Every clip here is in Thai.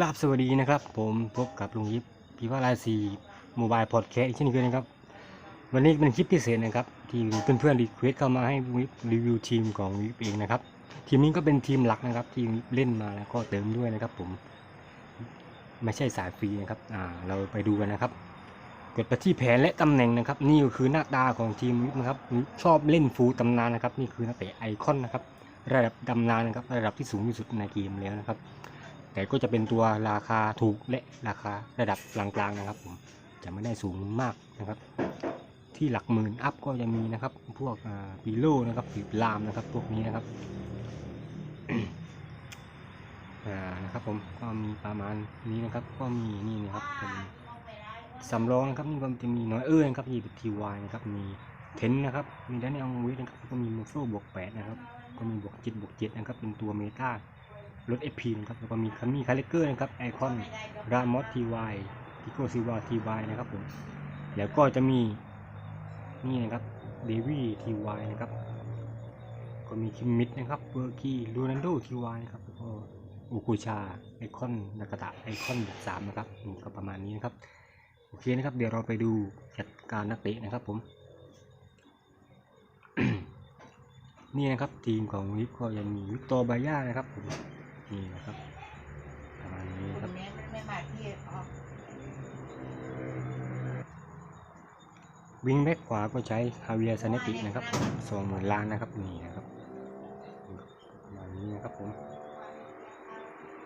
กราบสวัสดีนะครับ ผมพบกับลุงยิปพิพารายซีโมบายพอดแคสต์อีกเช่นเคยนะครับ วันนี้เป็นคลิปพิเศษนะครับ ที่เพื่อนๆรีเควสเข้ามาให้วิปรีวิวทีมของวิปเองนะครับ ทีมนี้ก็เป็นทีมหลักนะครับ ที่เล่นมาแล้วก็เติมด้วยนะครับ ผม ไม่ใช่สายฟรีนะครับอ่าเราไปดูกันนะครับ กดไปที่แผนและตำแหน่งนะครับ นี่ก็คือหน้าตาของทีมวิปนะครับชอบเล่นฟูลตำนานนะครับ นี่คือนักเตะไอคอนนะครับ ระดับตำนานนะครับ ระดับที่สูงที่สุดในเกมแล้วนะครับ แต่ก็จะเป็นตัวราคาถูกและราคาระดับกลางๆนะครับผมจะไม่ได้สูงมากนะครับ ที่หลักหมื่นอัพก็จะมีนะครับ พวกปีโลนะครับปีลามนะครับพวกนี้นะครับอ่านะครับผมก็มีประมาณนี้นะครับ ก็มีนี่นะครับเป็นสำรองนะครับนี่ก็จะมีน้อยเอ้ยนะครับมีทีวายนะครับมีเทนนะครับมีด้านในองเวทนะครับก็มีโมโฟบวกแปดนะครับก็มีบวกเจ็ดบวกเจ็ดนะครับเป็นตัวเมตา ลด FP นะครับแล้วก็มีคัมมี่คาเลเกอร์นะครับไอคอนรามอสทีวายทิโกซิวาทีวายนะครับผมแล้วก็จะมีนี่นะครับเดวี่ทีวายนะครับก็มีคิมมิดนะครับเบอร์กี้ลูนันโดทีวายนะครับแล้วก็อุกุชาไอคอนนากาตะไอคอนบวกสามนะครับนี่ก็ประมาณนี้นะครับโอเคนะครับ เดี๋ยวเราไปดูจัดการนักเตะนะครับผม นี่นะครับทีมของวิปก็ยังมีวิกตอร์บาย่านะครับผม นี่นะครับประมาณนี้ครับไม่ไม่มาที่ออกวิ่งแบ็กขวาก็ใช้ฮาเวียร์ซาเนตินะครับสองหมื่นล้านนะครับนี่นะครับประมาณนี้นะครับผม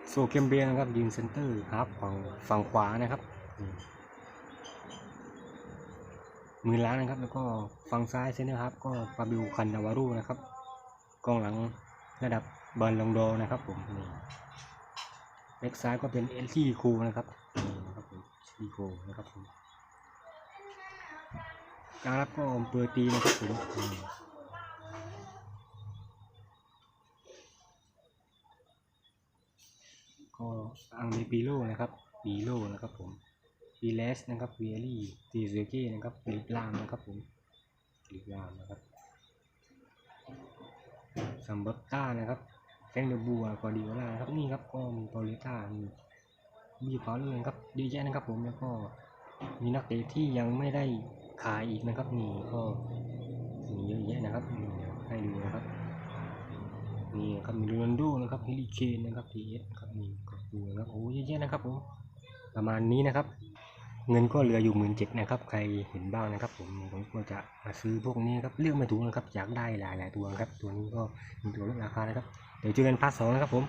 โซเคมเบียนะครับยืนเซนเตอร์ครับฝั่งฝั่งขวานะครับนี่หมื่นล้านนะครับ แล้วก็ฝั่งซ้ายเซนเตอร์ครับก็ปาบิวคันนาวารุนะครับกองหลังระดับ บอลลองโดนะครับผมนี่แบ็กซ้ายก็เป็นเอลที่คูนะครับนี่นะครับผมซีโคนะครับผมการรับก็อมเปอร์ตีนะครับผมอืมก็อังเดปีโลนะครับปีโลนะครับผมปีเลสนะครับเวียรี่ตีเซเก้นะครับลิปลามนะครับผมลิปลามนะครับซัมบัตต้านะครับ แฟงเดอบัวกอดิโอล่านะครับนี่ครับก็มีปอลิต้ามีมีพอลเลยครับเยอะแยะนะครับผมแล้วก็มีนักเตะที่ยังไม่ได้ขายอีกนะครับนี่ก็มีเยอะแยะนะครับนี่ให้ดูนะครับนี่ครับมีโรนัลโดนะครับเฮลิเคนนะครับทีเอสครับนี่ก็ดูนะครับโอ้เยอะแยะนะครับผมประมาณนี้นะครับ เงินก็เหลืออยู่หมื่นเจ็ดนะครับ ใครเห็นบ้างนะครับ ผมผมก็จะมาซื้อพวกนี้ครับเลือกไม่ถูกนะครับอยากได้หลายหลายตัวครับ ตัวนี้ก็มีตัวลดราคานะครับ เดี๋ยวเจอกันพาร์ทสองนะครับผม